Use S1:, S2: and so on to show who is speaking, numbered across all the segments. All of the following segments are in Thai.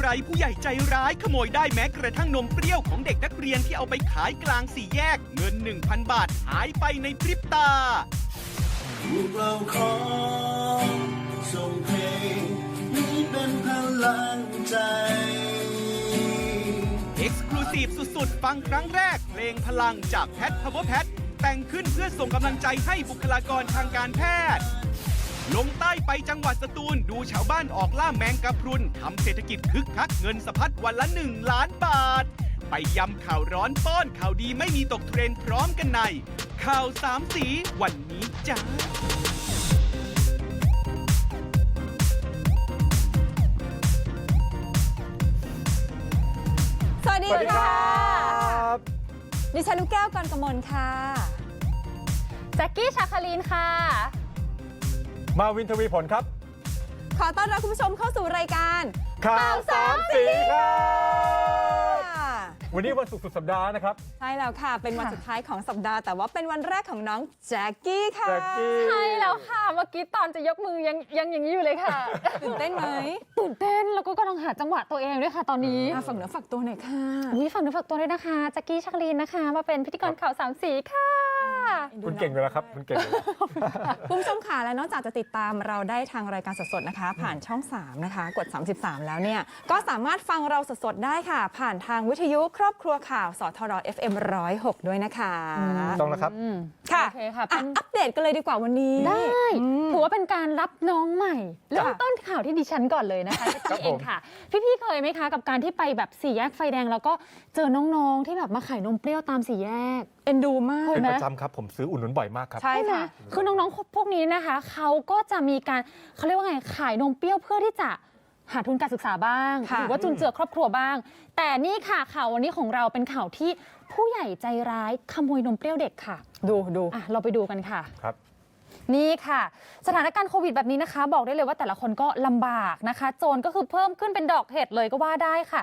S1: ไรผู้ใหญ่ใจร้ายขโมยได้แม้กระทั่งนมเปรี้ยวของเด็กนักเรียนที่เอาไปขายกลางสี่แยก เงิน 1,000 บาทหายไปในพริบตา
S2: พวกเราขอส่งเพลงนี้เป็นพลังใจ
S1: Exclusive สุดๆ ฟังครั้งแรก เพลงพลังจากแพทพาวเวอร์แพทแต่งขึ้นเพื่อส่งกำลังใจให้บุคลากรทางการแพทย์ ลงใต้ไปจังหวัดสตูล ดูชาวบ้านออกล่าแมงกะพรุนทำเศรษฐกิจคึกคักเงินสะพัดวันละ 1 ล้านบาท ไปยำข่าวร้อนป้อนข่าวดีไม่มีตกเทรนด์พร้อมกันใน ข่าวสามสีวันนี้จ้า
S3: สวัสดี
S4: สวัสดีค
S3: ค่ะ
S4: รับ
S3: ดิฉันลูกแก้วกรกมลค่ะ
S5: แจ็คกี้ชาคาลีนค่ะ
S4: มาวินทวีผลครับ
S3: ขอต้อนรับคุณผู้ชมเข้าสู่รายการ
S4: ข่าวสามสีครับ
S3: ค่ะ
S4: วันนี้วันศุกร์สุดสัปดาห์นะครับ
S3: ใช่แล้วค่ะ เป็นวัน
S5: ค่ะ
S3: สุดท้ายของสัปดาห์แต่ว่าเป็นวันแรกของน้องแจ็คกี้ค่ะ
S4: แจ็คกี้
S5: ใช่แล้วค่ะ เมื่อกี้ตอนจะยกมือยังยังอย่างนี้อยู่เลยค่ะ
S3: ตื่นเต้นไหม
S5: ตื่นเต้นแล้วก็กำลังหาจังหวะตัวเองด้วยค่ะตอนนี้
S3: อะฝากเนื้อฝากตัวหน่อยค่ะ
S5: อุ้ยฝากเนื้อฝากตัวด้วยนะคะแจ็คกี้ชาคาลีนนะคะ มาเป็นพิธีกรข่าวสามสีค่ะ
S4: คุณเก่งอยู่แล้วครับ คุณเก่งอยู่แล้ว
S3: คุณผู้ชมค่ะและนอกจากจะติดตามเราได้ทางรายการสดๆนะคะ ผ่านช่อง 3 นะคะ กด 33 แล้วเนี่ย ก็สามารถฟังเราสดๆได้ค่ะ ผ่านทางวิทยุครอบครัวข่าวสทร FM 106 ด้วยนะคะ
S4: ต้องแล้วครับ
S5: อืม
S3: ค่ะ
S5: โอเคค่ะ
S3: อะ
S5: เป็น
S3: อัปเดตกันเลยดีกว่าวันนี้
S5: ได้
S3: อืม
S5: ถือว่าเป็นการรับน้องใหม่เริ่ม
S3: ค่ะ
S5: ต้นข่าวที่ดิฉันก่อนเลยนะคะแจ็ค
S4: ครับ
S5: กี้เอง
S4: ผม
S5: ค่ะ พี่ๆเคยไหมคะ กับการที่ไปแบบสี่แยกไฟแดง แล้วก็เจอน้องๆที่แบบมาขายนมเปรี้ยวตามสี่แยก
S3: เอ็นดูมาก
S4: เป็น
S5: ไหม
S4: ประจำครับ ผมซื้ออุดหนุนบ่อยมากครับ
S3: ใช่
S5: ใช่ไหม
S3: ค่ะ
S5: คือน้องๆ พวกนี้นะคะ เขาก็จะมีการเขาเรียกว่าไง ขายนมเปรี้ยวเพื่อที่จะหาทุนการศึกษาบ้าง
S3: ค่ะ
S5: หรือว่าจุนเจือครอบครัวบ้าง แต่นี่ค่ะข่าววันนี้ของเราเป็นข่าวที่ผู้ใหญ่ใจร้ายขโมยนมเปรี้ยวเด็กค่ะ
S3: ดูดู
S5: อะเราไปดูกันค่ะ
S4: ครับ
S5: นี่ค่ะ สถานการณ์โควิดแบบนี้นะคะ บอกได้เลยว่าแต่ละคนก็ลำบากนะคะ โจรก็คือเพิ่มขึ้นเป็นดอกเห็ดเลยก็ว่าได้ค่ะ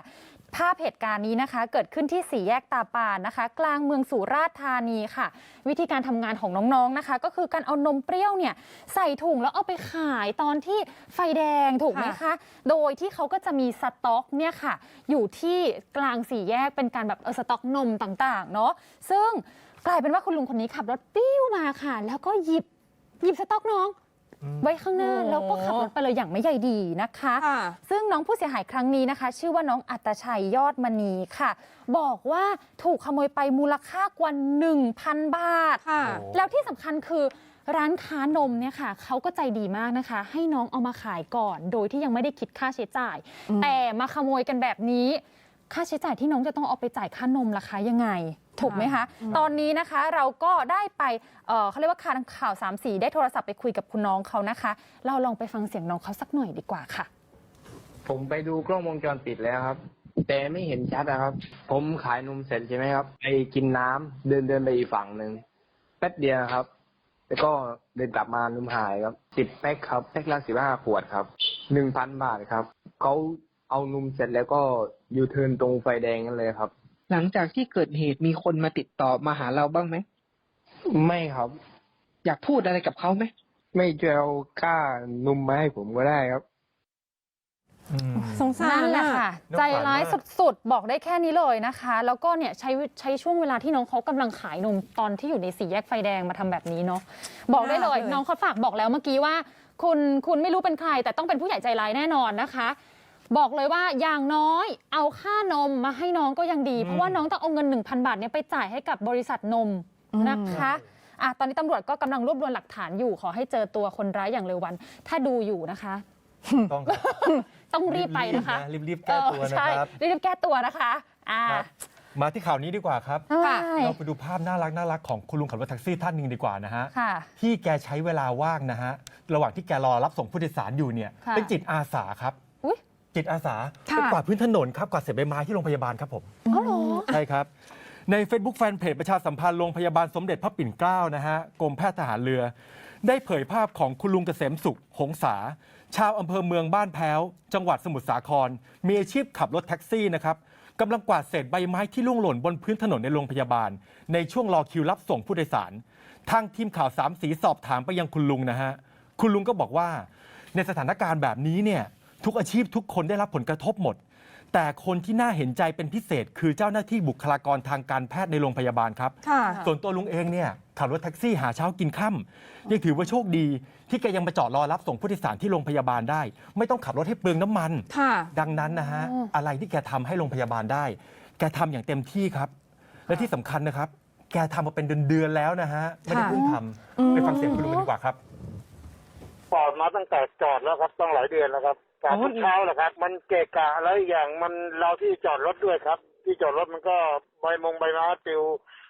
S5: ภาพเหตุการณ์นี้นะคะ เกิดขึ้นที่สี่แยกตาปานนะคะ กลางเมืองสุราษฎร์ธานีค่ะ วิธีการทำงานของน้องๆนะคะ ก็คือการเอานมเปรี้ยวเนี่ยใส่ถุงแล้วเอาไปขายตอนที่ไฟแดงถูกไหมคะ โดยที่เขาก็จะมีสต็อกเนี่ยค่ะ อยู่ที่กลางสี่แยกเป็นการแบบเออสต็อกนมต่างๆเนาะซึ่งกลายเป็นว่าคุณลุงคนนี้ขับรถปิ้วมาค่ะ แล้วก็หยิบหยิบสต็อกน้อง ไว้ข้างหน้า
S3: โอ้
S5: แล้วก็ขับรถไปเลยอย่างไม่ใยดีนะคะ
S3: ค่ะ
S5: ซึ่งน้องผู้เสียหายครั้งนี้นะคะ ชื่อว่าน้องอัตชัยยอดมณีค่ะ บอกว่าถูกขโมยไปมูลค่ากว่า 1,000 บาท
S3: ค่ะ
S4: โอ้
S5: แล้วที่สำคัญคือร้านค้านมเนี่ยค่ะเขาก็ใจดีมากนะคะ ให้น้องเอามาขายก่อน โดยที่ยังไม่ได้คิดค่าใช้จ่าย
S3: อืม
S5: แต่มาขโมยกันแบบนี้ ค่าใช้จ่ายที่น้องจะต้องเอาไปจ่ายค่านมราคายังไง ถูกไหมคะ ตอนนี้นะคะเราก็ได้ไปเอ่อเขาเรียกว่าคานข่าวสามสีได้โทรศัพท์ไปคุยกับคุณน้องเขานะคะ เราลองไปฟังเสียงน้องเขาสักหน่อยดีกว่าค่ะ
S6: ผมไปดูกล้องวงจรปิดแล้วครับ แต่ไม่เห็นชัดนะครับ ผมขายนมเสร็จใช่ไหมครับ ไปกินน้ำเดินเดินไปอีกฝั่งหนึ่งแป๊บเดียวครับ แล้วก็เดินกลับมานมหายครับสิบแพ็คครับแพ็คละสิบห้าขวดครับหนึ่งพันบาทครับเขาเอานมเสร็จแล้วก็ยูเทิร์นตรงไฟแดงกันเลยครับ
S7: หลังจากที่เกิดเหตุมีคนมาติดต่อมาหาเราบ้างไหม
S6: ไม่ครับ
S7: อยากพูดอะไรกับเขาไหม
S6: ไม่ช่วยเอาค่านมมาให้ผมก็ได้ครับ
S4: อืม
S3: สงสาร
S5: นั่นแหละ
S3: น่
S5: ค่ะ
S4: น่าสงสาร
S5: ใจร้าย
S4: มาก
S5: สุดๆ บอกได้แค่นี้เลยนะคะ แล้วก็เนี่ยใช้ใช้ช่วงเวลาที่น้องเขากำลังขายนมตอนที่อยู่ในสี่แยกไฟแดงมาทำแบบนี้เนาะบอกได้เลย
S3: ยากเลย
S5: น้องเขาฝากบอกแล้วเมื่อกี้ว่า คุณคุณไม่รู้เป็นใคร แต่ต้องเป็นผู้ใหญ่ใจร้ายแน่นอนนะคะ บอกเลยว่าอย่างน้อยเอาค่านมมาให้น้องก็ยังดี เพราะว่าน้องต้องเอาเงิน 1,000 บาทเนี่ยไปจ่ายให้กับบริษัทนมนะคะอะตอนนี้ตำรวจก็กำลังรวบรวมหลักฐานอยู่ขอให้เจอตัวคนร้ายอย่างเร็ววัน ถ้าดูอยู่นะคะ
S4: ต้องครับ
S5: ต้องรีบไปนะคะ
S4: รีบๆแก้ตัว
S5: เออ
S4: นะ
S5: ใช่
S4: ครับ
S5: รีบแก้ตัวนะคะอ่า
S4: ครับมาที่ข่าวนี้ดีกว่าครับ
S5: ใช่
S4: เราไปดูภาพน่ารักน่ารักของคุณลุงขับรถแท็กซี่ท่านหนึ่งดีกว่านะฮะ
S5: ค่ะ
S4: ที่แกใช้เวลาว่างนะฮะ ระหว่างที่แกรอรับส่งผู้โดยสารอยู่เนี่ย
S5: ค่ะ
S4: เป็นจิตอาสาครับ
S5: อุ๊ย
S4: จิตอาสา
S3: ค่ะ
S4: ไปกวาดพื้นถนนครับกวาดเศษใบไม้ที่โรงพยาบาลครับผม
S5: อ๋อเหรอ
S4: ใช่ครับ ใน Facebook แฟนเพจประชาสัมพันธ์โรงพยาบาลสมเด็จพระปิ่นเกล้านะฮะกรมแพทย์ทหารเรือ ได้เผยภาพของคุณลุงเกษมสุข หงษา ชาวอำเภอเมืองบ้านแพ้ว จังหวัดสมุทรสาคร มีอาชีพขับรถแท็กซี่นะครับกำลังกวาดเศษใบไม้ที่ร่วงหล่นบนพื้นถนนในโรงพยาบาล ในช่วงรอคิวรับส่งผู้โดยสาร ทางทีมข่าวสามสีสอบถามไปยังคุณลุงนะฮะคุณลุงก็บอกว่า ในสถานการณ์แบบนี้เนี่ย ทุกอาชีพทุกคนได้รับผลกระทบหมด แต่คนที่น่าเห็นใจเป็นพิเศษ คือเจ้าหน้าที่บุคลากรทางการแพทย์ในโรงพยาบาลครับ
S3: ค่ะ
S4: ส่วนตัวลุงเองเนี่ยขับรถแท็กซี่หาเช้ากินค่ำยังถือว่าโชคดี ที่แกยังมาจอดรอรับส่งผู้โดยสารที่โรงพยาบาลได้ ไม่ต้องขับรถให้เปลืองน้ำมัน
S3: ค่ะ
S4: ดังนั้นนะฮะอะไรที่แกทำให้โรงพยาบาลได้ แกทำอย่างเต็มที่ครับ และที่สำคัญนะครับ แกทำมาเป็นเดือนๆแล้วนะฮะ ไม่ได้เพิ่งทำไปฟังเสียงคุณลุงกันดีกว่าครับ
S8: จอดมาตั้งแต่จอดแล้วครับต้องหลายเดือนแล้วครับ จอดทุกเช้าแหละครับ มันเกะกะแล้วอีกอย่างมันเราที่จอดรถด้วยครับ ที่จอดรถมันก็ใบมงใบไม้ปลิว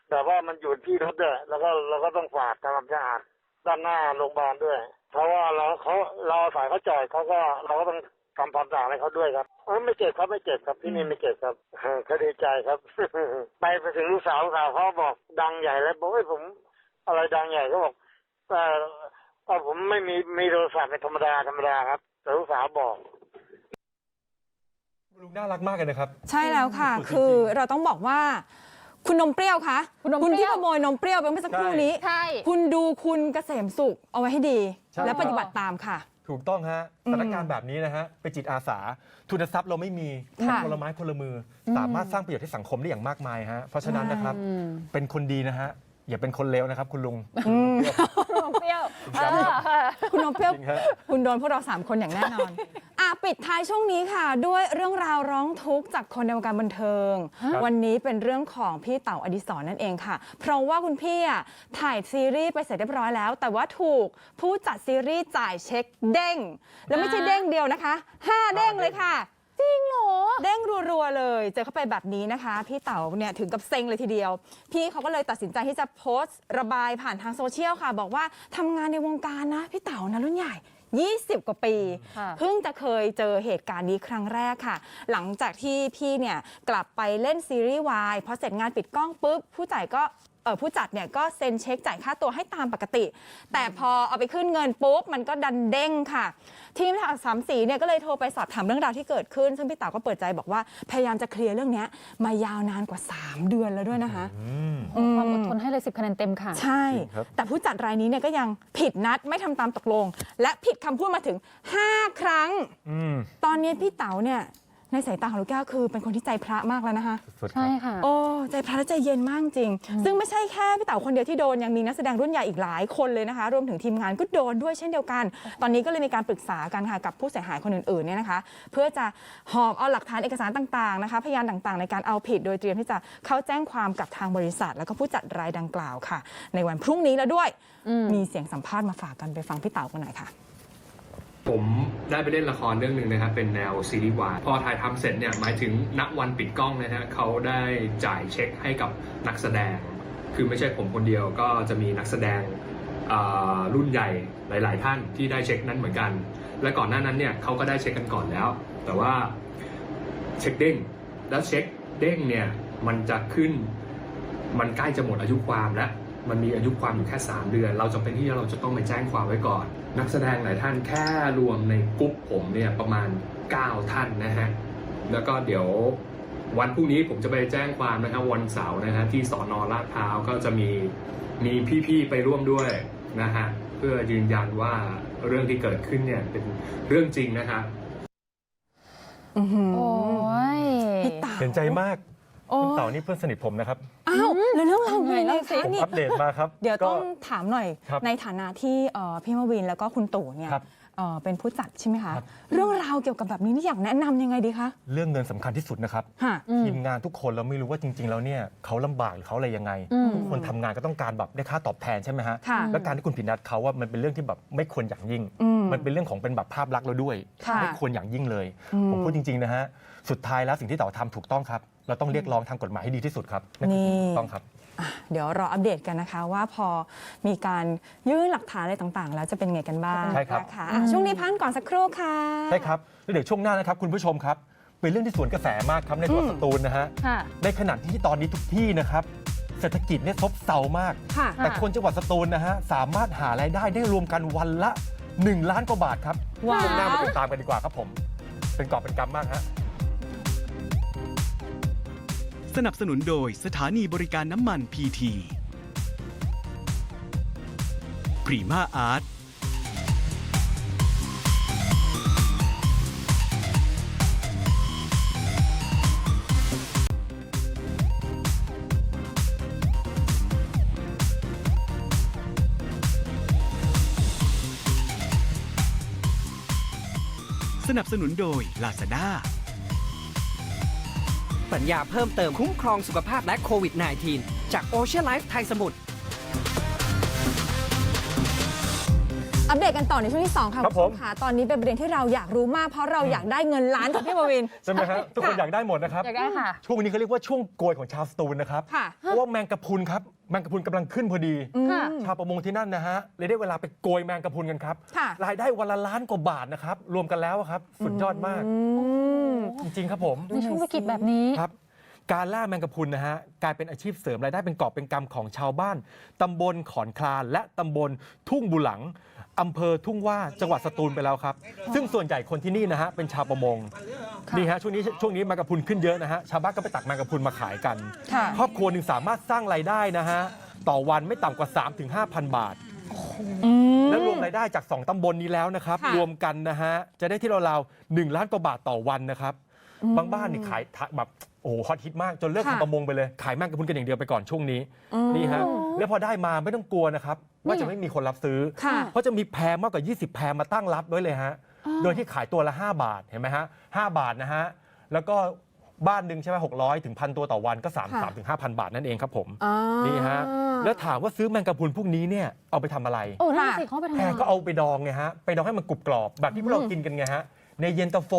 S8: แต่ว่ามันอยู่ที่รถด้วยแล้วก็เราก็ต้องฝาดทำความสะอาดด้านหน้าโรงพยาบาลด้วย เพราะว่าเราเขาเราสายเขาจอดเขาก็เราก็ต้องทำความสะอาดให้เขาด้วยครับเออไม่เก็บครับไม่เก็บครับที่นี่ไม่เก็บครับเออเขาดีใจครับ ไปไปถึงลูกสาวลูกสาวเขาบอกดังใหญ่แล้วบอกเอ้ยผม อะไรดังใหญ่ก็บอกเออเออผมไม่มีมีโทรศัพท์เป็นธรรมดาธรรมดาครับ แต่ลูกสาวบอก
S4: ลุงน่ารักมากเลยนะครับ
S3: ใช่แล้วค่ะ
S4: สุดๆจริงๆ
S3: คือเราต้องบอกว่า คุณนมเปรี้ยวคะ
S5: คุณนมเปรี้ยว
S3: ที่ขโมยนมเปรี้ยวไปเมื่อสักครู่นี้
S5: ใช่
S3: คุณดูคุณเกษมสุขเอาไว้ให้ดี
S4: ใช่
S3: และปฏิบัติตามค่ะ
S4: ถูกต้องฮะ
S3: อืม
S4: สถานการณ์แบบนี้นะฮะเป็นจิตอาสา ทุนทรัพย์เราไม่มี
S3: ค่ะ
S4: ทำคนละไม้คนละมืออสามารถสร้างประโยชน์ให้สังคมได้อย่างมากมายฮะเพราะฉะนั้นนะครับ เป็นคนดีนะฮะอย่าเป็นคนเลวนะครับ คุณลุง
S5: นม เปรี้ยว
S4: จริงครับ
S5: เออ
S3: คุณนมเปรี้ยว
S4: จริงฮะ
S3: คุณโดนพวกเราสามคนอย่างแน่นอนอะปิดท้ายช่วงนี้ค่ะ ด้วยเรื่องราวร้องทุกข์จากคนในวงการบันเทิง
S4: ครับ
S3: วันนี้เป็นเรื่องของพี่เต๋าอดิศรนั่นเองค่ะ เพราะว่าคุณพี่อะถ่ายซีรีส์ไปเสร็จเรียบร้อยแล้ว แต่ว่าถูกผู้จัดซีรีส์จ่ายเช็คเด้ง แล้วไม่ใช่เด้งเดียวนะคะห้าเด้งเลยค่ะ
S5: จริงเหรอ
S3: เด้งรัวๆเลย เจอเข้าไปแบบนี้นะคะ พี่เต๋าเนี่ยถึงกับเซ็งเลยทีเดียว พี่เขาก็เลยตัดสินใจที่จะโพสต์ ระบายผ่านทางโซเชียลค่ะ บอกว่าทำงานในวงการนะ พี่เต๋านะรุ่นใหญ่ 20 กว่าปี
S5: ค่ะ
S3: เพิ่งจะเคยเจอเหตุการณ์นี้ครั้งแรกค่ะ หลังจากที่พี่เนี่ยกลับไปเล่นซีรีส์วายพอเสร็จงานปิดกล้องปุ๊บ ผู้จ่ายก็ เออผู้จัดเนี่ยก็เซ็นเช็คจ่ายค่าตัวให้ตามปกติ แต่พอเอาไปขึ้นเงินปุ๊บมันก็ดันเด้งค่ะ ทีมข่าวสามสีเนี่ยก็เลยโทรไปสอบถามเรื่องราวที่เกิดขึ้น ซึ่งพี่เต๋าก็เปิดใจบอกว่าพยายามจะเคลียร์เรื่องเนี้ยมายาวนานกว่า 3 เดือนแล้วด้วยนะคะ
S5: ความอดทนให้เลยสิบคะแนนเต็มค่ะ
S3: ใช่
S4: จริงครับ
S3: แต่ผู้จัดรายนี้เนี่ยก็ยังผิดนัดไม่ทำตามตกลง และผิดคำพูดมาถึง 5 ครั้ง
S4: อืม
S3: ตอนนี้พี่เต๋าเนี่ย ในสายตาของลูกแก้วคือเป็นคนที่ใจพระมากแล้วนะคะ
S4: สุดๆค
S5: ใช่
S4: รับ
S5: ค่ะ
S3: โอ้ใจพระและใจเย็นมากจริง ซึ่งไม่ใช่แค่พี่เต๋าคนเดียวที่โดนยังมีนักแสดงรุ่นใหญ่อีกหลายคนเลยนะคะ รวมถึงทีมงานก็โดนด้วยเช่นเดียวกัน ตอนนี้ก็เลยมีการปรึกษากันค่ะกับผู้เสียหายคนอื่นๆเนี่ยนะคะ เพื่อจะหอบเอาหลักฐานเอกสารต่างๆนะคะพยานต่างๆ ในการเอาผิดโดยเตรียมที่จะเข้าแจ้งความกับทางบริษัท แล้วก็ผู้จัดรายดังกล่าวค่ะ ในวันพรุ่งนี้แล้วด้วย
S5: อืม
S3: มีเสียงสัมภาษณ์มาฝากกันไปฟังพี่เต๋ากันหน่อยค่ะ
S9: ผมได้ไปเล่นละครเรื่องหนึ่งนะครับเป็นแนวซีรีส์วายพอถ่ายทำเสร็จเนี่ยหมายถึงณวันปิดกล้องนะฮะเขาได้จ่ายเช็คให้กับนักแสดง คือไม่ใช่ผมคนเดียวก็จะมีนักแสดงอ่ารุ่นใหญ่หลาย ๆ ท่านที่ได้เช็คนั้นเหมือนกัน และก่อนหน้านั้นเนี่ยเขาก็ได้เช็คกันก่อนแล้ว แต่ว่าเช็คเด้งแล้วเช็คเด้งเนี่ยมันจะขึ้นมันใกล้จะหมดอายุความแล้ว มันมีอายุความอยู่แค่ 3 เดือน เราจำเป็นที่เราจะต้องไปแจ้งความไว้ก่อน นักแสดงหลายท่านแค่รวมในกรุ๊ปผมเนี่ยประมาณ 9 ท่านนะฮะ แล้วก็เดี๋ยววันพรุ่งนี้ผมจะไปแจ้งความนะครับวันเสาร์นะฮะที่สอนอลาดพร้าวก็จะมีมีพี่ๆไปร่วมด้วยนะฮะเพื่อยืนยันว่าเรื่องที่เกิดขึ้นเนี่ยเป็นเรื่องจริงนะครับ
S3: อื้อหือ
S5: โอ้ย
S3: พี่เต๋า
S4: เห็นใจมาก
S3: โอ้
S4: คุณเต่านี่เพื่อนสนิทผมนะครับ
S3: อ้าวแล้วเรื่องราว
S5: ยังไง
S3: เป็นไง
S5: เล่าสิ
S3: คะ
S4: ผม
S3: นี่
S4: อัปเดตมาครับ
S3: เดี๋ยว
S4: ก็
S3: ต้องถามหน่อย
S4: ครับ
S3: ในฐานะที่เอ่อพี่มาวินแล้วก็คุณตู่เนี่ย
S4: ครับ
S3: เอ่อเป็นผู้จัดใช่ไหมคะ
S4: ครับ
S3: เรื่องราวเกี่ยวกับแบบนี้นี่อยากแนะนำยังไงดีคะ
S4: เรื่องเงินสำคัญที่สุดนะครับ
S3: ค่ะ
S5: อืม
S4: ทีมงานทุกคนเราไม่รู้ว่าจริง ๆ แล้วเนี่ยเขาลำบากหรือเขาอะไรยังไง
S5: อืม
S4: ทุกคนทำงานก็ต้องการแบบได้ค่าตอบแทนใช่ไหมฮะ
S3: ค่ะ
S4: แล้วการที่คุณผิดนัดเขาว่ามันเป็นเรื่องที่แบบไม่ควรอย่างยิ่ง
S3: อืม
S4: มันเป็นเรื่องของเป็นแบบภาพลักษณ์เราด้วย
S3: ค่ะ
S4: ไม่ควรอย่างยิ่งเลย
S3: อืม
S4: ผมพูดจริง ๆ นะฮะ สุดท้ายแล้วสิ่งที่เต๋อทำถูกต้องครับ เราต้องเรียกร้องทางกฎหมายให้ดีที่สุดครับนั่นคือสิ่งที่ถูกต้องครับ
S3: อะเดี๋ยวรออัปเดตกันนะคะว่าพอมีการยื่นหลักฐานอะไรต่างๆ แล้วจะเป็นไงกันบ้าง
S4: ใช่ครับ
S3: นะคะอะช่วงนี้พักก่อนสักครู่ค่ะ
S4: ใช่ครับแล้วเดี๋ยวช่วงหน้านะครับคุณผู้ชมครับ เป็นเรื่องที่สวนกระแสมากครับในจังหวัด
S3: อืม
S4: สตูลนะฮะ
S5: ค่ะ
S4: ในขณะที่ตอนนี้ทุกที่นะครับเศรษฐกิจเนี่ยซบเซามาก
S3: ค่ะ
S4: แต่คนจังหวัดสตูลนะฮะสามารถหารายได้ได้รวมกันวันละ 1 ล้านกว่าบาทครับ
S3: ว้าว
S4: ช่วงหน้ามาติดตามกันดีกว่าครับผม เป็นกอบเป็นกำมากฮะ
S1: สนับสนุนโดยสถานีบริการน้ำมันพีทีพรีมาอาร์ตสนับสนุนโดย Lazada
S10: สัญญาเพิ่มเติมคุ้มครองสุขภาพและโควิด -19 จาก Ocean Life ไทยสมุทร
S3: อัปเดตกันต่อในช่วงที่ 2 ค่ะ
S4: ครับ
S3: ณผู้ช
S4: ผม
S3: ค่ะตอนนี้เป็นประเด็นที่เราอยากรู้มากเพราะเราอยากได้เงินล้านจากพี่บวิน
S4: ใช่ไหมฮะทุกคนอยากได้หมดนะครับ
S5: อยากได้ค่ะ
S4: ช่วงนี้เขาเรียกว่าช่วงโกยของชาวสตูลนะครับ
S3: ค่ะ
S4: เพราะว่าแมงกะพรุนครับ แมงกะพรุนกำลังขึ้นพอดี
S5: ค่ะ
S4: ชาวประมงที่นั่นนะฮะเลยได้เวลาไปโกยแมงกะพรุนกันครับ
S3: ค่ะ
S4: รายได้วันละล้านกว่าบาทนะครับ รวมกันแล้วอะครับ สุดยอดมาก
S3: อืม
S4: จริงๆครับผม
S5: ในช่วงวิกฤตแบบนี้
S4: ครับ การล่าแมงกะพรุนนะฮะกลายเป็นอาชีพเสริมรายได้เป็นกอบเป็นกำของชาวบ้านตำบลขอนคลานและตำบลทุ่งบุหลัง อำเภอทุ่งว่าจังหวัดสตูลไปแล้วครับ ซึ่งส่วนใหญ่คนที่นี่นะฮะเป็นชาวประมงนี่ฮะช่วงนี้ช่วงนี้แมงกะพรุนขึ้นเยอะนะฮะชาวบ้านก็ไปตักแมงกะพรุนมาขายกัน
S3: ค่ะ
S4: ครอบครัวหนึ่งสามารถสร้างรายได้นะฮะต่อวันไม่ต่ำกว่า 3-5,000 บาท
S3: อืม
S4: และรวมรายได้จาก 2ตำบลนี้แล้วนะครับ
S3: ค่ะ
S4: รวมกันนะฮะจะได้ที่ราวๆหนึ่งล้านกว่าบาทต่อวันนะครับบางบ้านนี่ขายทะแบบโอ้โหฮอตฮิตมากจนเลิก
S3: ค่ะ
S4: ทำประมงไปเลย ขายแมงกะพรุนกันอย่างเดียวไปก่อนช่วงนี้นี่ฮะ แล้วพอได้มาไม่ต้องกลัวนะครับว่าจะไม่มีคนรับซื้อ
S3: ค่ะ
S4: เพราะจะมีแพรมากกว่า 20 แพรมาตั้งรับไว้เลยฮะ โดยที่ขายตัวละ 5 บาทเห็นไหมฮะ5บาทนะฮะ แล้วก็บ้านหนึ่งใช่ไหมหกร้อยถึงพันตัวต่อวันก็3าม
S3: ค่ะ
S4: สามถึงห้าพันบาทนั่นเองครับผม
S3: อ่า
S4: นี่ฮะ แล้วถามว่าซื้อแมงกะพรุนพวกนี้เนี่ยเอาไปทำอะไร
S5: โอ้นั่น
S3: ค่ะ
S5: สิเขาไปทำ
S4: แพ
S5: อะไร
S4: รก็เอาไปดองไงฮะ ไปดองให้มันกรุบกรอบแบบที่พวกเรากินกันไงฮะ ในเย็นตาโฟ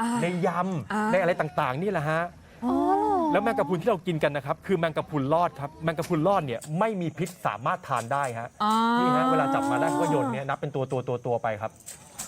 S3: อ่า
S4: ในย
S3: อ่าำ
S4: ในอะไรต่างๆ นี่แหละฮะ
S5: อ๋อเหรอ
S4: แล้วแมงกะพรุนที่เรากินกันนะครับ คือแมงกะพรุนรอดครับแมงกะพรุนรอดเนี่ยไม่มีพิษสามารถทานได้ฮะ
S3: อ่า
S4: นี่ฮะเวลาจับมาได้เขาก็โยนเนี่ยนับเป็นตัวตัวตัวตัวไปครับ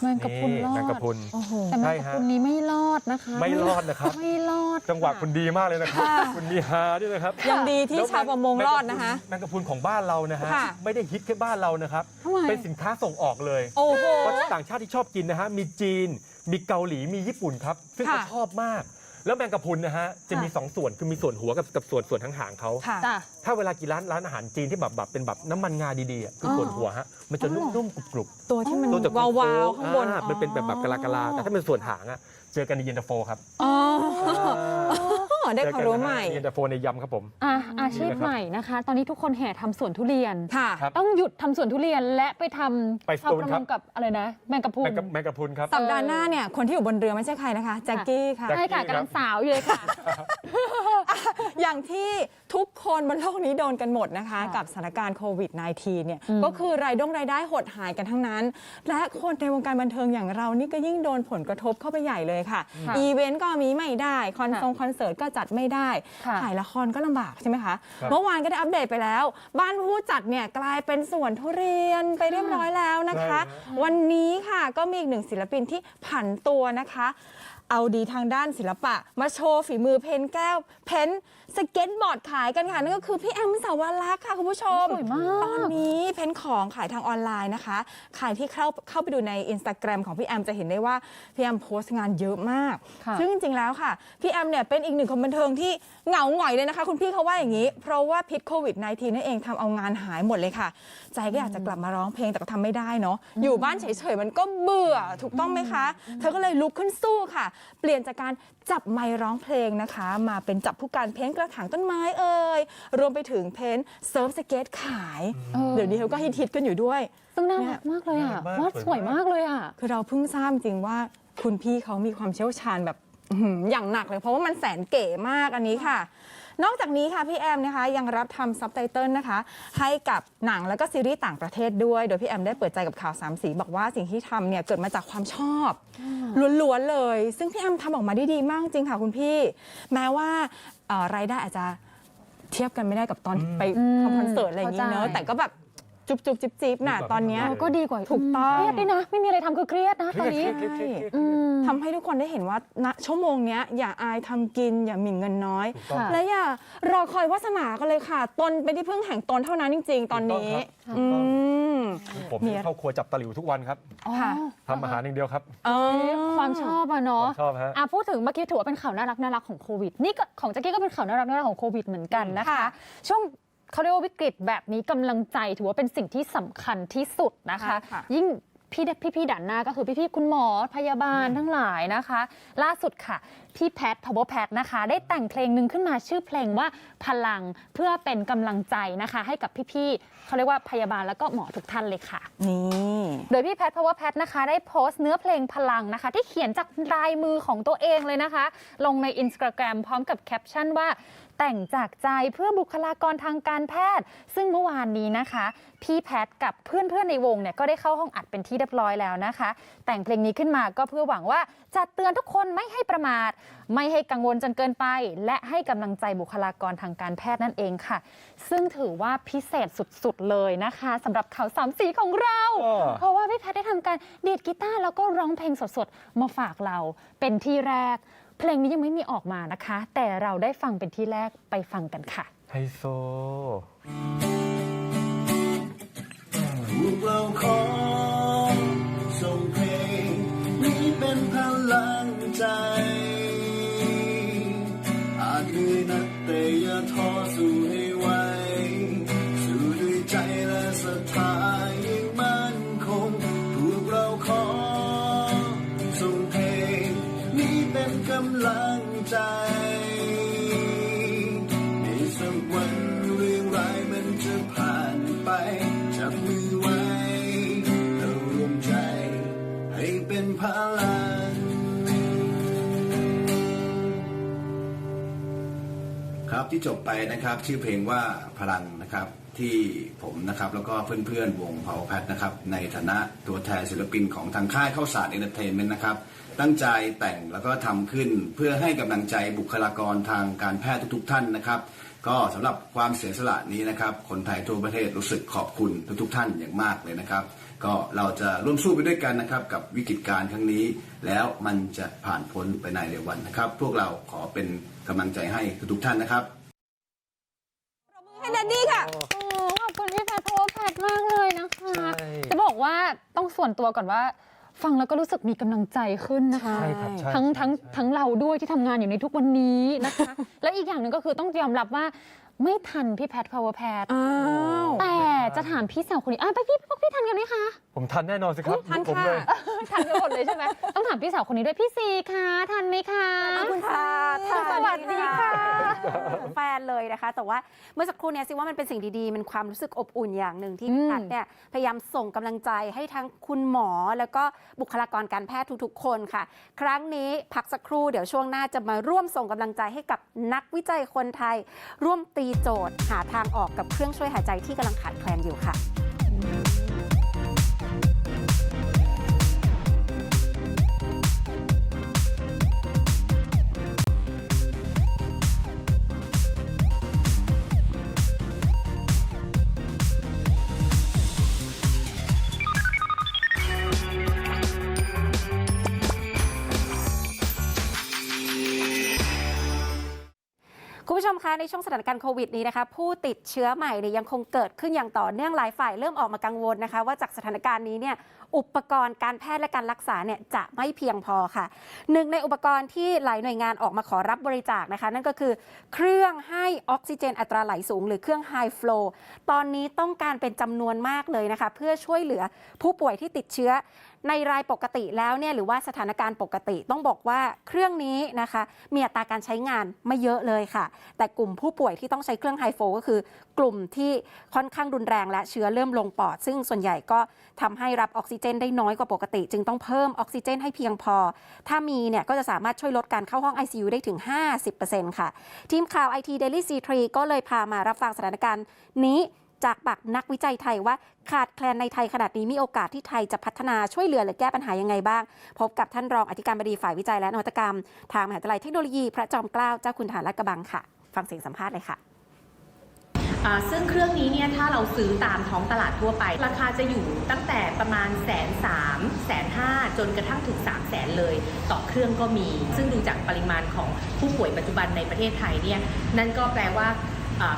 S5: แมงกะพรุน
S4: นี่
S5: รอด
S4: แมงกะพรุน
S3: โอ้โห
S5: แต่แม
S4: ใช่
S5: งกะ
S4: ฮะ
S5: พรุนนี้ไม่รอดนะคะ
S4: ไม่รอดนะครับ
S5: ไม่รอด
S4: จังหวะ
S5: ค่ะ
S4: คุณดีมากเลยนะครับคุณมีฮาด้วยนะครับ
S3: ยังดีที่ชาวประมงรอดนะคะ
S4: แมงกะพรุนของบ้านเรานะฮะ
S3: ค่ะ
S4: ไม่ได้ฮิตแค่บ้านเรานะครับ
S5: ทำไม
S4: เป็นสินค้าส่งออกเลย
S3: โอ้โห
S4: เพราะต่างชาติที่ชอบกินนะฮะมีจีน มีเกาหลีมีญี่ปุ่นครับ ซึ่ง
S3: ค่ะ
S4: เขาชอบมาก แล้วแมงกะพรุนนะฮะจะมี
S3: ค่ะ
S4: 2ส่วนคือมีส่วนหัวกับกับส่วนส่วนทั้งหางเขา
S3: ค่ะ
S5: จ้ะ
S4: ถ้าเวลากินร้านร้านอาหารจีนที่แบบแบบเป็นแบบน้ำมันงาดีๆอะคือส่วนหัวฮะมันจะนุ่มๆกรุบ
S3: ตัวที่มัน
S4: ๆตัวจะ
S3: วาว
S4: โค้
S3: ว
S4: งๆ
S3: ข้างบน
S4: อ่มันเป็นแบบแบบกะลากะลาแต่ถ้าเป็นส่วนหางอะเจอกันในเย็นตาโฟครับ
S3: อ๋อ ได้ความรู้ใหม่
S4: เจอกันนะฮะเย็นตาโฟในยำครับผม
S5: อะอาชีพ
S4: นี่นะครับ
S5: ใหม่นะคะ ตอนนี้ทุกคนแห่ทำสวนทุเรียน
S3: ค่ะ
S4: ครับ
S5: ต้องหยุดทำสวนทุเรียนและไปท
S4: ไปำ
S5: ชาว
S4: สตูล
S5: ประ
S4: ครั
S5: ม
S4: บ
S5: งกับอะไรนะ แมงกะพรุ
S4: แม
S5: น
S4: งกะแมงกะพรุนครับ
S3: สัปดาห์หน้าเนี่ยคนที่อยู่บนเรือไม่ใช่ใครนะคะแจ็คกี้ค่ะ
S4: แจ็ค
S5: ใช่ค่ะ
S4: ครับ
S5: กำลังสาวอยู่เลยค่ะ
S3: อย่างที่ทุกคนบนโลกนี้โดนกันหมดนะคะ
S5: ค่ะ
S3: กับสถานการณ์โควิด -19 เนี่ย
S5: อืม
S3: ก็คือรายดงรายได้หดหายกันทั้งนั้น และคนในวงการบันเทิงอย่างเรานี่ก็ยิ่งโดนผลกระทบเข้าไปใหญ่เลยค่ะ
S5: ค่ะ
S3: อีเวนต์ก็มีไม่ได้ คอน
S5: ค่ะ
S3: ทรงคอนเสิร์ตก็จัดไม่ได้
S5: ค่ะ
S3: ถ่ายละครก็ลำบากใช่ไหมคะ
S4: ครับ
S3: เมื่อวานก็ได้อัปเดตไปแล้ว บ้านผู้จัดเนี่ยกลายเป็นสวนทุเรียนไปเรียบร้อยแล้วนะคะ
S4: ใช่ฮะ
S3: วันนี้ค่ะก็มีอีกหนึ่งศิลปินที่ผันตัวนะคะ เอาดีทางด้านศิลปะ มาโชว์ฝีมือเพนแก้ว เพ้นสเก็ตบอร์ดขายกันค่ะนั่นก็คือพี่แอมสาวรักษ์ค่ะคุณผู้ชม
S5: สวยมาก
S3: ตอนนี้เพ้นของขายทางออนไลน์นะคะใครที่เข้าเข้าไปดูใน Instagram ของพี่แอมจะเห็นได้ว่าพี่แอมโพสต์งานเยอะมาก
S5: ค่ะ
S3: ซึ่งจริงๆแล้วค่ะพี่แอมเนี่ยเป็นอีกหนึ่งคนบันเทิงที่เหงาหงอยเลยนะคะคุณพี่เขาว่าอย่างนี้ เพราะว่าพิษโควิด -19 นั่นเองทำเอางานหายหมดเลยค่ะ ใจก็อยากจะกลับมาร้องเพลงแต่ก็ทำไม่ได้เนาะอยู่บ้านเฉยๆมันก็เบื่อถูกต้องไหมคะ เธอก็เลยลุกขึ้นสู้ค่ะเปลี่ยนจากการจับไมค์ร้องเพลงนะคะ มาเป็นจับผู้การเพ้นท์กระถางต้นไม้เอ่ยรวมไปถึงเพ้นท์เซิร์ฟสเก็ตขาย
S5: เออ
S3: เดี๋ยวนี้เขาก็ฮิตๆกันอยู่ด้วย
S5: ซึ่งน่ารักมากเลยอะ
S4: น่ารักมาก
S5: วาดสวยมากเลยอะ
S3: คือเราเพิ่งทราบจริงว่าคุณพี่เขามีความเชี่ยวชาญแบบอื้อหืออย่างหนักเลย เพราะว่ามันแสนเก๋มากอันนี้ค่ะ นอกจากนี้ค่ะพี่แอมนะคะยังรับทำซับไตเติลนะคะ ให้กับหนังแล้วก็ซีรีส์ต่างประเทศด้วย โดยพี่แอมได้เปิดใจกับข่าวสามสี บอกว่าสิ่งที่ทำเนี่ยเกิดมาจากความชอบล้วนๆเลย ซึ่งพี่แอมทำออกมาได้ดีมากจริงค่ะคุณพี่ แม้ว่าเอ่อรายได้อาจจะเทียบกันไม่ได้กับตอนไป
S5: อืม
S3: ทำคอนเสิร์ตอะไรอย่างนี้เนอะ
S5: เข้าใจ
S3: แต่ก็แบบ จุบจุบจิบจิบๆน่ะ
S4: ดีกว่า
S3: ตอนเนี้ย
S4: ไม่
S5: เอ
S4: ทำ
S5: อก็ดีกว่า
S3: ถูกต้อง
S5: เครียดด้วยนะ ไม่มีอะไรทำคือเครียดนะตอนนี้
S4: เครียดเครียดเครียดเครียด
S5: อืม
S3: ทำให้ทุกคนได้เห็นว่าณชั่วโมงเนี้ยอย่าอายทำกิน อย่าหมิ่นเงินน้อย
S4: ถูกต้อง
S5: ค่ะ
S3: และอย่ารอคอยวาสนากันเลยค่ะ ตนเป็นที่พึ่งแห่งตนเท่านั้นจริง ๆ ตอนนี้
S4: ถูกต้องครับ
S3: อืม
S4: ผม
S3: มี
S4: เข้าครัวจับตะหลิวทุกวันครับ
S3: ค่ะ
S4: ทำอาหารอย่างเดียวครับ
S3: เออ
S5: ความชอบอะเนาะ
S4: ผมชอบฮะ
S5: อะพูดถึงเมื่อกี้ถือว่าเป็นข่าวน่ารักน่ารักของโควิด นี่ก็ของแจ็กกี้ก็เป็นข่าวน่ารักน่ารักของโควิดเหมือนกันนะคะ
S3: ค่ะ
S5: ช่วง เขาเรียกว่าวิกฤตแบบนี้กำลังใจถือว่าเป็นสิ่งที่สำคัญที่สุดนะคะ
S3: ใช่ค่ะ
S5: ยิ่งพี่พี่พี่ๆด่านหน้าก็คือพี่ๆคุณหมอพยาบาลทั้งหลายนะคะ ล่าสุดค่ะ พี่แพท power แพทนะคะ ได้แต่งเพลงหนึ่งขึ้นมาชื่อเพลงว่าพลังเพื่อเป็นกำลังใจนะคะ ให้กับพี่ๆเขาเรียกว่าพยาบาลแล้วก็หมอทุกท่านเลยค่ะ
S3: นี่
S5: โดยพี่แพท power แพทนะคะได้โพสต์เนื้อเพลงพลังนะคะ ที่เขียนจากลายมือของตัวเองเลยนะคะ ลงใน Instagram พร้อมกับแคปชั่นว่า แต่งจากใจเพื่อบุคลากรทางการแพทย์ ซึ่งเมื่อวานนี้นะคะ พี่แพทกับเพื่อนๆในวงเนี่ยก็ได้เข้าห้องอัดเป็นที่เรียบร้อยแล้วนะคะ แต่งเพลงนี้ขึ้นมาก็เพื่อหวังว่าจะเตือนทุกคนไม่ให้ประมาท ไม่ให้กังวลจนเกินไป และให้กำลังใจบุคลากรทางการแพทย์นั่นเองค่ะ ซึ่งถือว่าพิเศษสุดๆเลยนะคะสำหรับข่าวสามสีของเรา
S4: เออ
S5: เพราะว่าพี่แพทย์ได้ทำการดีดกีตาร์แล้วก็ร้องเพลงสดๆ มาฝากเราเป็นที่แรก เพลงนี้ยังไม่มีออกมานะคะ แต่เราได้ฟังเป็นที่แรกไปฟังกันค่ะ
S4: ไฮโซ
S2: พวกเราขอ ที่จบไปนะครับ ชื่อเพลงว่าพลังนะครับที่ผมนะครับแล้วก็เพื่อนๆวงเผาแพทนะครับ ในฐานะตัวแทนศิลปินของทางค่ายเข้าสารเอนเตอร์เทนเมนต์นะครับ ตั้งใจแต่งแล้วก็ทำขึ้นเพื่อให้กำลังใจบุคลากรทางการแพทย์ทุกๆ ท่านนะครับ ก็สำหรับความเสียสละนี้นะครับ คนไทยทั่วประเทศรู้สึกขอบคุณทุกๆ ท่านอย่างมากเลยนะครับ ก็เราจะร่วมสู้ไปด้วยกันนะครับกับวิกฤตการณ์ครั้งนี้ แล้วมันจะผ่านพ้นไปในเร็ววันนะครับ พวกเราขอเป็นกำลังใจให้ทุกๆท่านนะครับ
S3: แดดดี้ค่ะ
S5: โอ้ขอบคุณพี่แพทย์เพราะว่าแพทย์มากเลยนะคะ
S4: ใช่
S5: จะบอกว่าต้องส่วนตัวก่อนว่า ฟังแล้วก็รู้สึกมีกำลังใจขึ้นนะคะ
S4: ใช่ครับใช่
S5: ทั้ง
S4: ใช่
S5: ทั้ง
S4: ใช่
S5: ทั้งเราด้วยที่ทำงานอยู่ในทุกวันนี้นะคะ และอีกอย่างหนึ่งก็คือต้องยอมรับว่า ไม่ทันพี่แพทย์ power แพท
S3: อ้าว
S5: แต่จะถามพี่สาวคนนี้อะไปพี่พวกพี่ทันกันไหมคะ
S4: ผมทันแน่นอนสิครับ
S3: ทัน
S4: ผม
S3: ค่ะ
S4: เลย
S5: ทันกันหมดเลยใช่ไหมต้องถามพี่สาวคนนี้ด้วยพี่ซีคะทันไหมคะ
S11: ขอบคุณค่ะ
S5: สวัสดีค่ะ
S11: แฟนเลยนะคะ แต่ว่าเมื่อสักครู่เนี้ยซิว่ามันเป็นสิ่งดีๆ มันความรู้สึกอบอุ่นอย่างหนึ่งที่
S5: อืม
S11: พี่พัดเนี่ยพยายามส่งกำลังใจให้ทั้งคุณหมอ แล้วก็บุคลากรการแพทย์ทุกๆ คนค่ะ ครั้งนี้พักสักครู่เดี๋ยวช่วงหน้าจะมาร่วมส่งกำลังใจให้กับนักวิจัยคนไทย ร่วมตีโจทย์หาทางออกกับเครื่องช่วยหายใจที่กำลังขาดแคลนอยู่ค่ะ คุณผู้ชมคะในช่วงสถานการณ์โควิดนี้นะคะผู้ติดเชื้อใหม่เนี่ยยังคงเกิดขึ้นอย่างต่อเนื่องหลายฝ่ายเริ่มออกมากังวลนะคะ ว่าจากสถานการณ์นี้เนี่ยอุปกรณ์การแพทย์และการรักษาเนี่ยจะไม่เพียงพอค่ะหนึ่งในอุปกรณ์ที่หลายหน่วยงานออกมาขอรับบริจาคนะคะ นั่นก็คือเครื่องให้ออกซิเจนอัตราไหลสูง หรือเครื่อง High Flow ตอนนี้ต้องการเป็นจำนวนมากเลยนะคะ เพื่อช่วยเหลือผู้ป่วยที่ติดเชื้อ ในรายปกติแล้วเนี่ยหรือว่าสถานการณ์ปกติต้องบอกว่าเครื่องนี้นะคะ มีอัตราการใช้งานไม่เยอะเลยค่ะ แต่กลุ่มผู้ป่วยที่ต้องใช้เครื่องไฮโฟก็คือกลุ่มที่ค่อนข้างรุนแรงและเชื้อเริ่มลงปอด ซึ่งส่วนใหญ่ก็ทำให้รับออกซิเจนได้น้อยกว่าปกติ จึงต้องเพิ่มออกซิเจนให้เพียงพอ ถ้ามีเนี่ยก็จะสามารถช่วยลดการเข้าห้อง ICU ได้ถึง 50%ค่ะ ทีมข่าว IT Daily C3 ก็เลยพามารับฟังสถานการณ์นี้ จากปากนักวิจัยไทยว่าขาดแคลนในไทยขนาดนี้มีโอกาสที่ไทยจะพัฒนาช่วยเหลือหรือแก้ปัญหายังไงบ้าง พบกับท่านรองอธิการบดีฝ่ายวิจัยและนวัตกรรม ทางมหาวิทยาลัยเทคโนโลยีพระจอมเกล้าเจ้าคุณทหารลาดกระบังค่ะ ฟังเสียงสัมภาษณ์เลยค่ะ
S12: ซึ่งเครื่องนี้เนี่ยถ้าเราซื้อตามท้องตลาดทั่วไป ราคาจะอยู่ตั้งแต่ประมาณแสนสามแสนห้าจนกระทั่งถึง3 0 0แสนเลย ต่อเครื่องก็มี ซึ่งดูจากปริมาณของผู้ป่วยปัจจุบันในประเทศไทยเนี่ยนั่นก็แปลว่า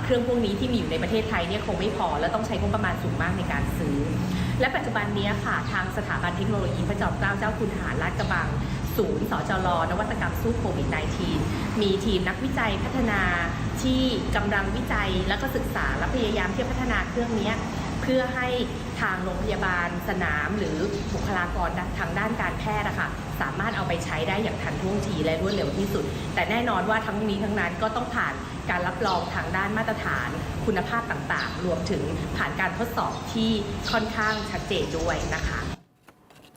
S12: เครื่องพวกนี้ที่มีอยู่ในประเทศไทยเนี่ยคงไม่พอ และต้องใช้งบประมาณสูงมากในการซื้อ และปัจจุบันนี้ค่ะทางสถาบันเทคโนโลยีพระจอมเกล้าเจ้าคุณทหารลาดกระบังศูนย์สจรนวัตกรรมสู้โควิด -19 มีทีมนักวิจัยพัฒนาที่กำลังวิจัยและก็ศึกษาและพยายามที่จะพัฒนาเครื่องนี้ เพื่อให้ทางโรงพยาบาลสนาม หรือบุคลากรทางด้านการแพทย์นะคะสามารถเอาไปใช้ได้อย่างทันท่วงทีและรวดเร็วที่สุด แต่แน่นอนว่าทั้งนี้ทั้งนั้นก็ต้องผ่านการรับรองทางด้านมาตรฐานคุณภาพต่างๆ รวมถึงผ่านการทดสอบที่ค่อนข้างชัดเจนด้วยนะคะ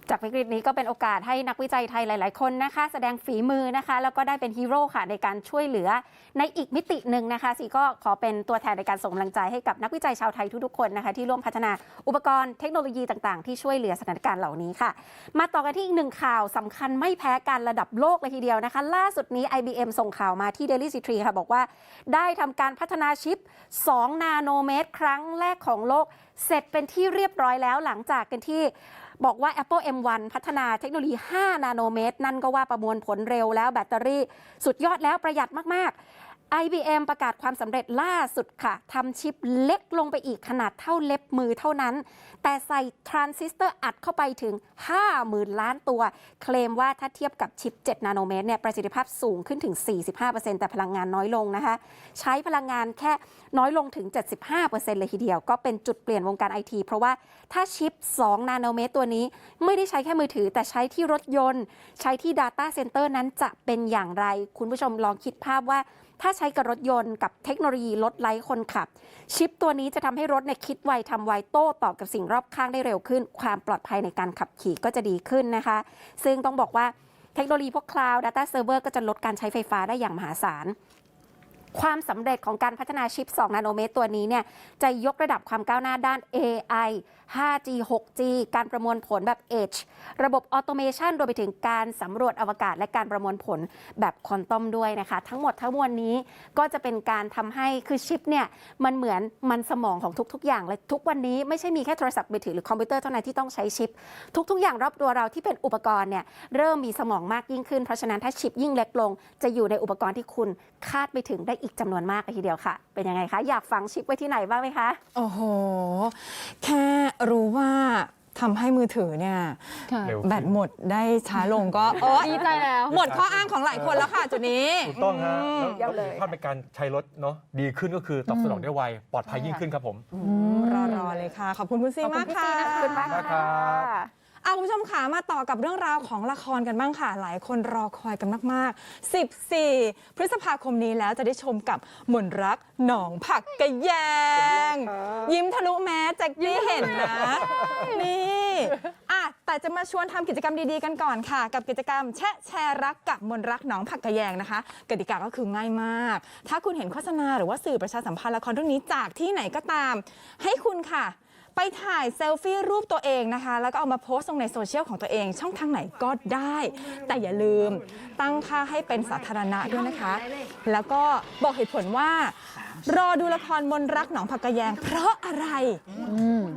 S11: จากวิกฤตนี้ก็เป็นโอกาสให้นักวิจัยไทยหลาย ๆ คนนะคะ แสดงฝีมือนะคะ แล้วก็ได้เป็นฮีโร่ค่ะในการช่วยเหลือในอีกมิติหนึ่งนะคะสีก็ขอเป็นตัวแทนในการส่งกำลังใจให้กับนักวิจัยชาวไทยทุก ๆ คนนะคะ ที่ร่วมพัฒนาอุปกรณ์เทคโนโลยีต่าง ๆ ที่ช่วยเหลือสถานการณ์เหล่านี้ค่ะ มาต่อกันที่อีกหนึ่งข่าวสำคัญไม่แพ้กันระดับโลกเลยทีเดียวนะคะ ล่าสุดนี้ IBM ส่งข่าวมาที่ Daily c 3ค่ะบอกว่า ได้ทำการพัฒนาชิป 2 นาโนเมตร ครั้งแรกของโลก เสร็จเป็นที่เรียบร้อยแล้วหลังจากกันที่ บอกว่า Apple M1 พัฒนาเทคโนโลยี 5 นาโนเมตร นั่นก็ว่าประมวลผลเร็วแล้วแบตเตอรี่สุดยอดแล้วประหยัดมาก ๆ IBM ประกาศความสำเร็จล่าสุดค่ะทำชิปเล็กลงไปอีกขนาดเท่าเล็บมือเท่านั้น แต่ใส่ทรานซิสเตอร์อัดเข้าไปถึง 50,000 ล้านตัว เคลมว่าถ้าเทียบกับชิป 7 นาโนเมตรเนี่ยประสิทธิภาพสูงขึ้นถึง 45%แต่พลังงานน้อยลงนะคะ ใช้พลังงานแค่น้อยลงถึง 75%เลยทีเดียว ก็เป็นจุดเปลี่ยนวงการไอทีเพราะว่าถ้าชิป 2 นาโนเมตรตัวนี้ ไม่ได้ใช้แค่มือถือ แต่ใช้ที่รถยนต์ ใช้ที่ Data Center นั้นจะเป็นอย่างไร คุณผู้ชมลองคิดภาพว่า ถ้าใช้กับรถยนต์กับเทคโนโลยีลดไร้คนขับ ชิปตัวนี้จะทำให้รถเนี่ยคิดไวทำไวโต้ตอบกับสิ่งรอบข้างได้เร็วขึ้น ความปลอดภัยในการขับขี่ก็จะดีขึ้นนะคะ ซึ่งต้องบอกว่าเทคโนโลยีพวก Cloud Data Server ก็จะลดการใช้ไฟฟ้าได้อย่างมหาศาล ความสำเร็จของการพัฒนาชิป 2 นาโนเมตรตัวนี้เนี่ยจะยกระดับความก้าวหน้าด้าน AI 5G 6G การประมวลผลแบบ Edge ระบบออโตเมชันรวมไปถึงการสำรวจอวกาศและการประมวลผลแบบควอนตัมด้วยนะคะ ทั้งหมดทั้งมวลนี้ก็จะเป็นการทำให้คือชิปเนี่ยมันเหมือนมันสมองของทุก ๆ อย่างเลยทุกวันนี้ไม่ใช่มีแค่โทรศัพท์มือถือหรือคอมพิวเตอร์เท่านั้นที่ต้องใช้ชิป ทุก ๆ อย่างรอบตัวเราที่เป็นอุปกรณ์เนี่ยเริ่มมีสมองมากยิ่งขึ้นเพราะฉะนั้นถ้าชิปยิ่งเล็กลง จะอยู่ในอุปกรณ์ที่คุณคาดไปถึงได้อีกจำนวนมากเลยทีเดียวค่ะ เป็นยังไงคะ อยากฝังชิปไว้ที่ไหนบ้างไหมคะ
S3: โอ้โห แค่รู้ว่าทำให้มือถือเนี่ย
S5: ค่ะ
S4: เร็วขึ้น
S3: แบตหมดได้ช้าลงก็โอ๊ย
S5: ดีใจแล้ว
S3: หมดข้ออ้างของหลายคนแล้วค่ะจุดนี้
S4: ถูกต้องฮะ
S3: อืม
S4: แล้วแล้วภาพในการใช้รถเนาะดีขึ้นก็คือตอบสนองได้ไวปลอดภัยยิ่งขึ้นครับผม
S3: รอรอเลยค่ะ ขอบคุณคุณซี
S5: ขอบคุณ
S3: มาก
S5: พี่
S3: ค่ะ
S5: ซีนะคะ
S11: ขอบคุณมาก
S4: ขอบคุณมากครั
S11: ค่ะ
S4: บ
S3: อะคุณผู้ชมขามาต่อกับเรื่องราวของละครกันบ้างค่ะ หลายคนรอคอยกันมาก ๆ 14 พฤษภาคมนี้แล้วจะได้ชมกับมนรักหนองผักกะแยง ยิ้มทะลุแม้แจ็คกี้เห็นนะ นี่อะแต่จะมาชวนทำกิจกรรมดี ๆ กันก่อนค่ะ กับกิจกรรมแชะแชร์รักกับมนรักหนองผักกะแยงนะคะ กติกาก็คือง่ายมาก ถ้าคุณเห็นโฆษณาหรือว่าสื่อประชาสัมพันธ์ละครเรื่องนี้จากที่ไหนก็ตาม ให้คุณค่ะ ไปถ่ายเซลฟี่รูปตัวเองนะคะ แล้วก็เอามาโพสต์ลงในโซเชียลของตัวเอง ช่องทางไหนก็ได้ แต่อย่าลืมตั้งค่าให้เป็นสาธารณะด้วยนะคะ แล้วก็บอกเหตุผลว่า รอดูละครมนรักหนองผักกะแยง เพราะอะไร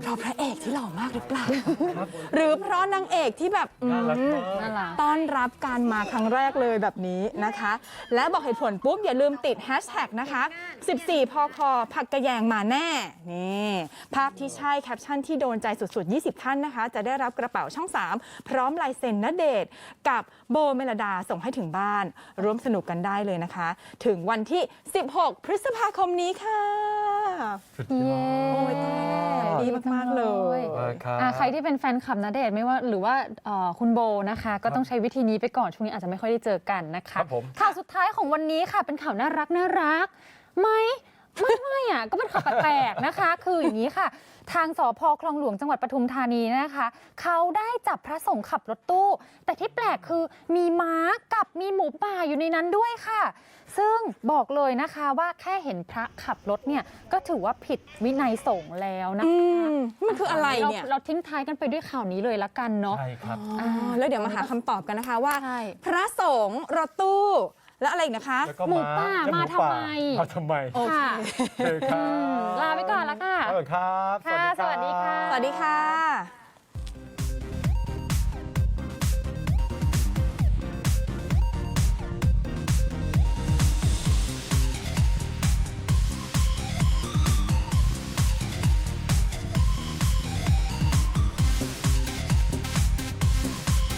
S3: เพราะพระเอกที่หล่อมากหรือเปล่า หรือเพราะนางเอกที่แบบอืม
S4: น่ารักมาก
S5: น่ารัก
S3: ต้อนรับการมาครั้งแรกเลยแบบนี้นะคะ และบอกเหตุผลปุ๊บ อย่าลืมติดแฮชแท็กนะคะ 14 พอคอผักกระแยงมาแน่ นี่ ภาพที่ใช่แคปชั่นที่โดนใจสุดๆ 20 ท่านนะคะ จะได้รับกระเป๋าช่อง 3 พร้อมลายเซ็นณเดชน์กับโบเมลดาส่งให้ถึงบ้าน ร่วมสนุกกันได้เลยนะคะ ถึงวันที่ 16 พฤษภาคมนี้ค่ะ
S4: สุดย
S5: เย้
S4: อด
S3: โอ้ยตายดีมากๆเลย
S4: มากครับ
S5: อะใครที่เป็นแฟนคลับนะเดชน์ไม่ว่าหรือว่าเอ่อคุณโบนะคะ ก็ต้องใช้วิธีนี้ไปก่อนช่วงนี้อาจจะไม่ค่อยได้เจอกันนะคะ
S4: ครับผม
S5: ข่าวสุดท้ายของวันนี้ค่ะ เป็นข่าวน่ารักน่ารักไหมไม่ไม่อะก็เป็นข่าวแปลกๆนะคะ คืออย่างนี้ค่ะ ทางสพคลองหลวงจังหวัดปทุมธานีนะคะ เขาได้จับพระสงฆ์ขับรถตู้ แต่ที่แปลกคือมีม้ากับมีหมูป่าอยู่ในนั้นด้วยค่ะ ซึ่งบอกเลยนะคะว่าแค่เห็นพระขับรถเนี่ยก็ถือว่าผิดวินัยสงฆ์แล้วนะ
S3: อื
S5: คะ
S3: มมันคืออะไรเนี่ย
S5: ราเราทิ้งท้ายกันไปด้วยข่าวนี้เลยละกันเนาะ
S4: ใช่ครับ
S3: อ๋อแล้วเดี๋ยวมาหาคำตอบกันนะคะว่า
S5: ใช่
S3: พระสงฆ์รถตู้ แล้วอะไรอีกนะคะ
S4: แล้วก็
S5: หมูป่า
S4: และ
S5: มา
S4: ห
S5: ทำไม
S4: มาทำไม
S3: โอเค
S5: ค่ะ
S4: โอเคค
S5: อื
S4: รับ
S5: มลาไปก่อนละค่ะ
S4: เออครับ
S5: ค่ะสวัสดีค่ะ
S3: สวัสดีค่ะ